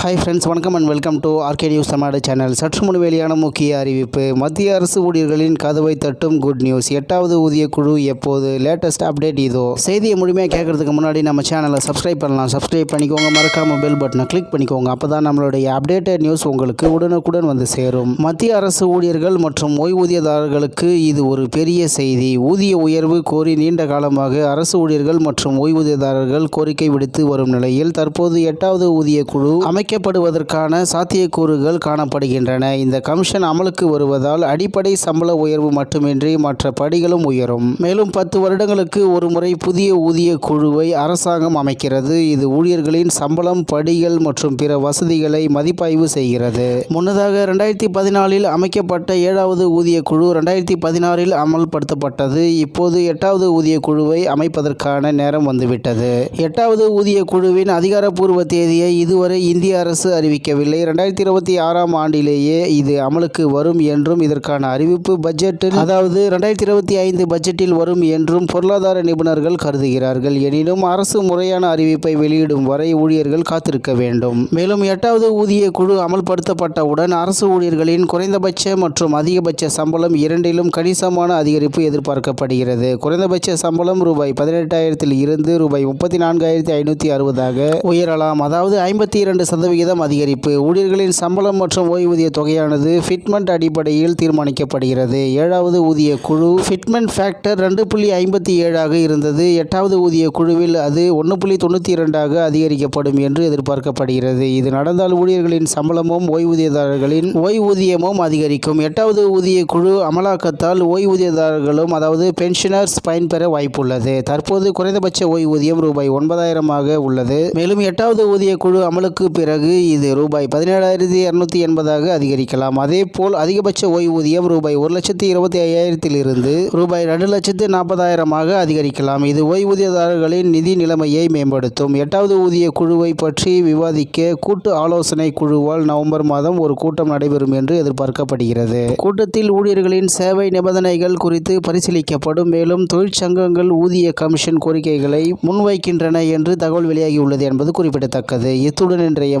Hi friends வணக்கம் and welcome to RK news Tamil Nadu channel சற்று முன் வெளியான முக்கிய அறிவிப்பு. மத்திய அரசு ஊழியர்களின் கதவை தட்டும் குட் நியூஸ் எட்டாவது ஊதிய குழு எப்போது லேட்டஸ்ட் அப்டேட் இதோ? செய்தியை முழுமையாக கேட்கறதுக்கு முன்னாடி நம்ம சேனலை சப்ஸ்கிரைப் பண்ணலாம். சப்ஸ்கிரைப் பண்ணிக்கோங்க. மறக்காம பெல் பட்டனை கிளிக் பண்ணிக்கோங்க. அப்போ தான் நம்மளுடைய அப்டேட்டட் நியூஸ் உங்களுக்கு உடனுக்குடன் வந்து சேரும். மத்திய அரசு ஊழியர்கள் மற்றும் ஓய்வூதியதாரர்களுக்கு இது ஒரு பெரிய செய்தி. ஊதிய உயர்வு கோரி நீண்ட காலமாக அரசு ஊழியர்கள் மற்றும் ஓய்வூதியதாரர்கள் கோரிக்கை விடுத்து வரும் நிலையில் தற்போது எட்டாவது ஊதிய குழு அமைக்க வைக்கப்படுவதற்கான சாத்தியக்கூறுகள் காணப்படுகின்றன. இந்த கமிஷன் அமலுக்கு வருவதால் அடிப்படை சம்பள உயர்வு மட்டுமின்றி மற்ற படிகளும் உயரும். மேலும் பத்து வருடங்களுக்கு ஒரு முறை புதிய ஊதிய குழுவை அரசாங்கம் அமைக்கிறது. இது ஊழியர்களின் சம்பளம் படிகள் மற்றும் பிற வசதிகளை மதிப்பாய்வு செய்கிறது. முன்னதாக ரெண்டாயிரத்தி பதினாலில் அமைக்கப்பட்ட ஏழாவது ஊதிய குழு ரெண்டாயிரத்தி பதினாறில் அமல்படுத்தப்பட்டது. இப்போது எட்டாவது ஊதிய குழுவை அமைப்பதற்கான நேரம் வந்துவிட்டது. எட்டாவது ஊதிய குழுவின் அதிகாரப்பூர்வ தேதியை இதுவரை இந்திய அரசு அறிவிக்கவில்லை. ரெண்டாயிரத்தி இருபத்தி ஆறாம் ஆண்டிலேயே இது அமலுக்கு வரும் என்றும் இதற்கான அறிவிப்பு பட்ஜெட்டில் அதாவது ரெண்டாயிரத்தி இருபத்தி ஐந்து பட்ஜெட்டில் வரும் என்றும் பொருளாதார நிபுணர்கள் கருதுகிறார்கள். எனினும் அரசு முறையான அறிவிப்பை வெளியிடும் வரை ஊழியர்கள் காத்திருக்க வேண்டும். மேலும் எட்டாவது ஊதிய குழு அமல்படுத்தப்பட்டவுடன் அரசு ஊழியர்களின் குறைந்தபட்ச மற்றும் அதிகபட்ச சம்பளம் இரண்டிலும் கணிசமான அதிகரிப்பு எதிர்பார்க்கப்படுகிறது. குறைந்தபட்ச சம்பளம் ரூபாய் பதினெட்டாயிரத்தில் இருந்து ரூபாய் முப்பத்தி நான்காயிரத்தி ஐநூற்றி அறுபதாக உயரலாம். அதாவது ஐம்பத்தி இரண்டு சதவிகிதம் அதிகரிப்பு. ஊழியர்களின் சம்பளம் மற்றும் ஓய்வூதிய தொகையானது ஃபிட்மெண்ட் அடிப்படையில் தீர்மானிக்கப்படுகிறது. ஏழாவது ஊதிய குழு ஃபிட்மெண்ட் ஃபேக்டர் ரெண்டு புள்ளி ஐம்பத்தி ஏழாக இருந்தது. எட்டாவது ஊதிய குழுவில் அது ஒன்று புள்ளி தொண்ணூற்றி இரண்டாக அதிகரிக்கப்படும் என்று எதிர்பார்க்கப்படுகிறது. இது நடந்தால் ஊழியர்களின் சம்பளமும் ஓய்வூதியதாரர்களின் ஓய்வூதியமும் அதிகரிக்கும். எட்டாவது ஊதிய குழு அமலாக்கத்தால் ஓய்வூதியதாரர்களும் அதாவது பென்ஷனர்ஸ் பயன்பெற வாய்ப்புள்ளது. தற்போது குறைந்தபட்ச ஓய்வூதியம் ரூபாய் ஒன்பதாயிரமாக உள்ளது. மேலும் எட்டாவது ஊதிய குழு அமலுக்கு பிறகு இது ரூபாய் பதினேழாயிரத்தி இரநூத்தி எண்பதாக அதிகரிக்கலாம். அதேபோல் அதிகபட்ச ஓய்வூதியம் ரூபாய் ஒரு லட்சத்தி இருபத்தி ஐயாயிரத்திலிருந்து ரூபாய் ரெண்டு லட்சத்து நாற்பதாயிரமாக அதிகரிக்கலாம். இது ஓய்வூதியதாரர்களின் நிதி நிலைமையை மேம்படுத்தும். எட்டாவது ஊதிய குழுவை பற்றி விவாதிக்க கூட்டு ஆலோசனை குழுவால் நவம்பர் மாதம் ஒரு கூட்டம் நடைபெறும் என்று எதிர்பார்க்கப்படுகிறது. கூட்டத்தில் ஊழியர்களின் சேவை நிபந்தனைகள் குறித்து பரிசீலிக்கப்படும். மேலும் தொழிற்சங்கங்கள் ஊதிய கமிஷன் கோரிக்கைகளை முன்வைக்கின்றன என்று தகவல் வெளியாகியுள்ளது என்பது குறிப்பிடத்தக்கது. இத்துடன் இன்றைய